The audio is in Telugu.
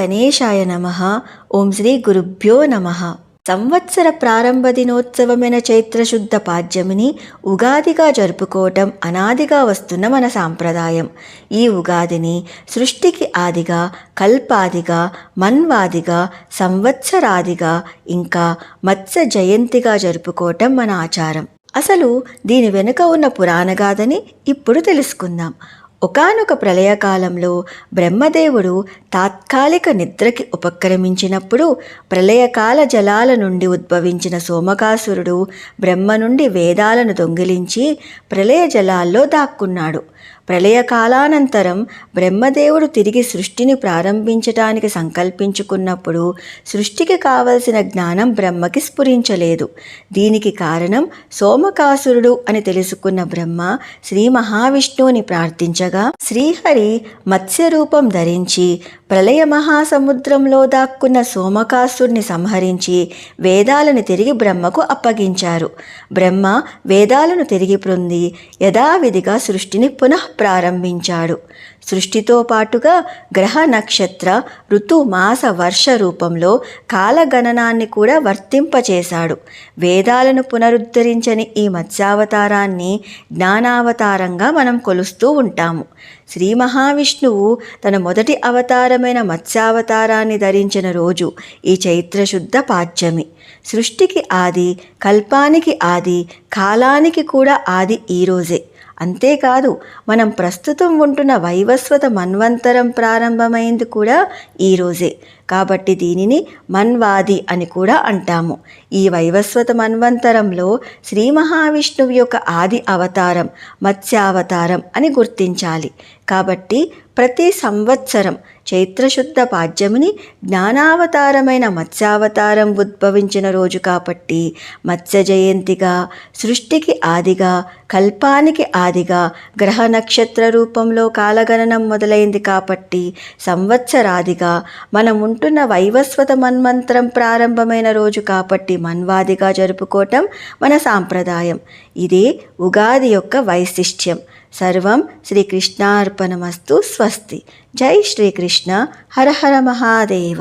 గణేశాయ నమ. ఓం శ్రీ గురుభ్యో నమ. సంవత్సర ప్రారంభ దినోత్సవమైన చైత్రశుద్ధ పాడ్యమిని ఉగాదిగా జరుపుకోవటం అనాదిగా వస్తున్న మన సాంప్రదాయం. ఈ ఉగాదిని సృష్టికి ఆదిగా కల్పాదిగా మన్వాదిగా సంవత్సరాదిగా ఇంకా మత్స్య జయంతిగా జరుపుకోవటం మన ఆచారం. అసలు దీని వెనుక ఉన్న పురాణగాథని ఇప్పుడు తెలుసుకుందాం. ఒకానొక ప్రళయకాలంలో బ్రహ్మదేవుడు తాత్కాలిక నిద్రకి ఉపక్రమించినప్పుడు ప్రళయకాల జలాల నుండి ఉద్భవించిన సోమకాసురుడు బ్రహ్మ నుండి వేదాలను దొంగిలించి ప్రళయ జలాల్లో దాక్కున్నాడు. ప్రళయకాలానంతరం బ్రహ్మదేవుడు తిరిగి సృష్టిని ప్రారంభించటానికి సంకల్పించుకున్నప్పుడు సృష్టికి కావలసిన జ్ఞానం బ్రహ్మకి స్ఫురించలేదు. దీనికి కారణం సోమకాసురుడు అని తెలుసుకున్న బ్రహ్మ శ్రీ మహావిష్ణువుని ప్రార్థించగా శ్రీహరి మత్స్య రూపం ధరించి ప్రళయ మహాసముద్రంలో దాక్కున్న సోమకాసుడిని సంహరించి వేదాలను తిరిగి బ్రహ్మకు అప్పగించారు. బ్రహ్మ వేదాలను తిరిగి పొంది యథావిధిగా సృష్టిని పునః ప్రారంభించాడు. సృష్టితో పాటుగా గ్రహ నక్షత్ర ఋతు మాస వర్ష రూపంలో కాలగణనాన్ని కూడా వర్తింపచేశాడు. వేదాలను పునరుద్ధరించని ఈ మత్స్యావతారాన్ని జ్ఞానావతారంగా మనం కొలుస్తూ ఉంటాము. శ్రీ మహావిష్ణువు తన మొదటి అవతారమైన మత్స్యావతారాన్ని ధరించిన రోజు ఈ చైత్రశుద్ధ పాచ్యమి సృష్టికి ఆది కల్పానికి ఆది కాలానికి కూడా ఆది ఈ రోజే. అంతేకాదు మనం ప్రస్తుతం ఉంటున్న వైవస్వత మన్వంతరం ప్రారంభమైంది కూడా ఈరోజే కాబట్టి దీనిని మన్వాది అని కూడా అంటాము. ఈ వైవస్వత మన్వంతరంలో శ్రీ మహావిష్ణువు యొక్క ఆది అవతారం మత్స్యావతారం అని గుర్తించాలి. కాబట్టి ప్రతి సంవత్సరం చైత్రశుద్ధ పాడ్యమిని జ్ఞానావతారమైన మత్స్యావతారం ఉద్భవించిన రోజు కాబట్టి మత్స్య జయంతిగా సృష్టికి ఆదిగా కల్పానికి ఆదిగా గ్రహ నక్షత్ర రూపంలో కాలగణనం మొదలైంది కాబట్టి సంవత్సరాదిగా మనం ఉంటున్న వైవస్వత మన్మంత్రం ప్రారంభమైన రోజు కాబట్టి మన్వాదిగా జరుపుకోవటం మన సాంప్రదాయం. ఇదే ఉగాది యొక్క వైశిష్ట్యం. సర్వం శ్రీకృష్ణార్పణమస్తు స్వస్తి. జై శ్రీకృష్ణ. హర హర మహాదేవ.